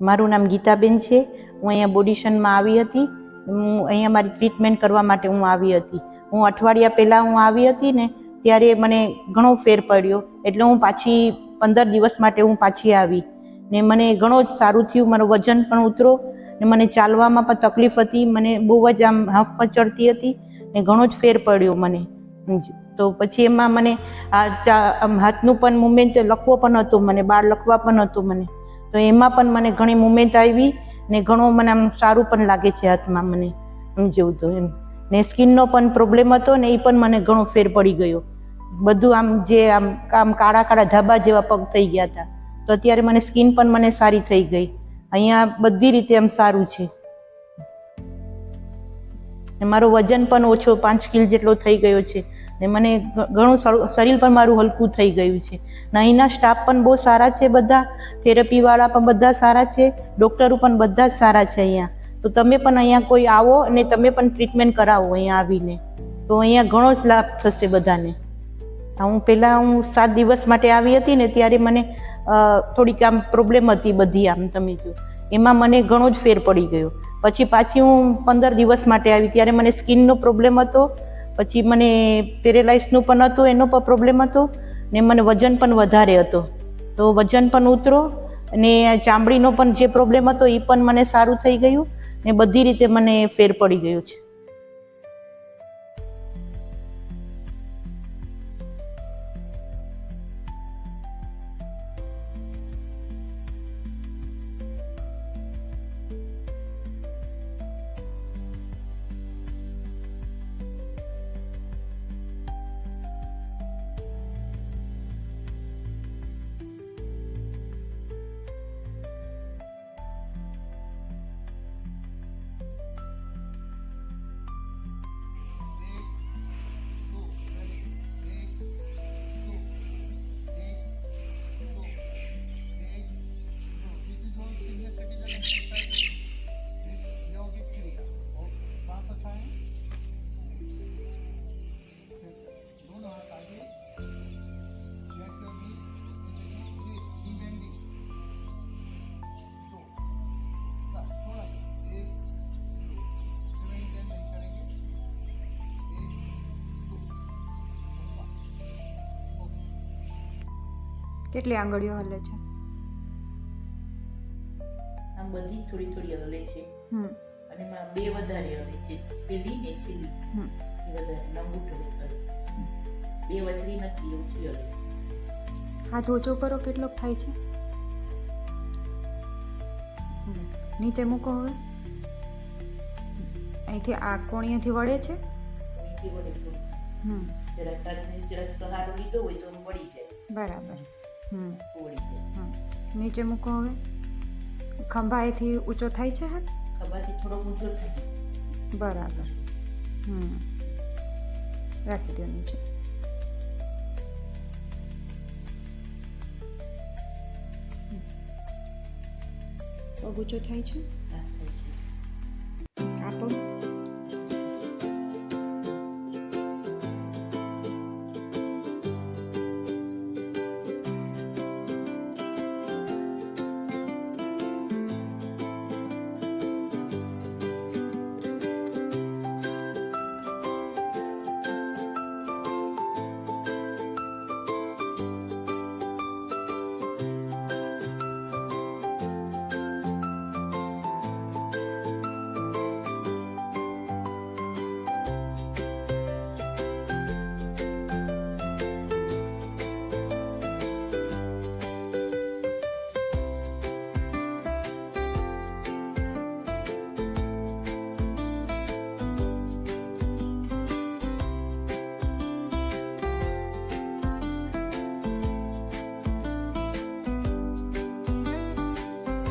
મારું નામ ગીતાબેન છે. હું અહીંયા બોડિશનમાં આવી હતી. હું અહીંયા મારી ટ્રીટમેન્ટ કરવા માટે હું આવી હતી. હું અઠવાડિયા પહેલાં હું આવી હતી ને, ત્યારે મને ઘણો ફેર પડ્યો. એટલે હું પાછી પંદર દિવસ માટે હું પાછી આવી. ને મને ઘણો જ સારું થયું. મારું વજન પણ ઉતરો ને મને ચાલવામાં પણ તકલીફ હતી. મને બહુ જ આમ હાફ ચડતી હતી ને ઘણો જ ફેર પડ્યો મને. તો પછી એમાં મને હાથનું પણ મુમેન્ટ લખવો પણ હતું મને, બાળ લખવા પણ હતું મને. તો એમાં પણ મને ઘણી મુમેન્ટ આવી ને ઘણો મને આમ સારું પણ લાગે છે હાથમાં મને એમ જેવું તો એમ. ને સ્કિનનો પણ પ્રોબ્લેમ હતો ને એ પણ મને ઘણો ફેર પડી ગયો. બધું આમ જે આમ આમ કાળા કાળા ધાબા જેવા પગ થઈ ગયા હતા. તો અત્યારે મને સ્કિન પણ મને સારી થઈ ગઈ. અહીંયા બધી રીતે આમ સારું છે. મારો વજન પણ ઓછો પાંચ કિલ જેટલો થઈ ગયો છે. ને મને ઘણું શરીર પણ મારું હલકું થઈ ગયું છે. અહીંના સ્ટાફ પણ બહુ સારા છે બધા થેરપીવાળા પણ બધા સારા છે ડૉક્ટરો પણ બધા જ સારા છે અહીંયા. તો તમે પણ અહીંયા કોઈ આવો અને તમે પણ ટ્રીટમેન્ટ કરાવો અહીંયા આવીને. તો અહીંયા ઘણો જ લાભ થશે બધાને. હું પહેલાં હું સાત દિવસ માટે આવી હતી ને ત્યારે મને થોડીક આમ પ્રોબ્લેમ હતી બધી આમ તમે જો. એમાં મને ઘણો જ ફેર પડી ગયો. પછી પાછી હું પંદર દિવસ માટે આવી ત્યારે મને સ્કિનનો પ્રોબ્લેમ હતો. પછી મને પેરેલાઇઝનું પણ હતું, એનો પણ પ્રોબ્લેમ હતો ને મને વજન પણ વધારે હતો. તો વજન પણ ઉતરો અને ચામડીનો પણ જે પ્રોબ્લેમ હતો એ પણ મને સારું થઈ ગયું ને બધી રીતે મને ફેર પડી ગયો છે. કેટલી આંગળીઓ હલે છે? આમ બધી થોડી થોડી હલે છે. હમ. અને એમાં બે વધારે હલે છે. પેલી ને છેલ્લી. હમ. એ વધારે લાંબુ ટોળે કરે બે વચલી નથી ઓછી આવે હાથ ઓછો કરો કેટલોક થાય છે? નીચે મૂકો હવે. અહીંથી આ કોણીએથી વળે છે? બરાબર. હમ. નીચે મૂકો હવે. ખંભાએથી ઊંચો થાય છે હાથ? ખંભાથી થોડોક ઊંચો થાય બરાબર. હમ. રાખી દો નીચે. પગ ઊંચો થાય છે. આ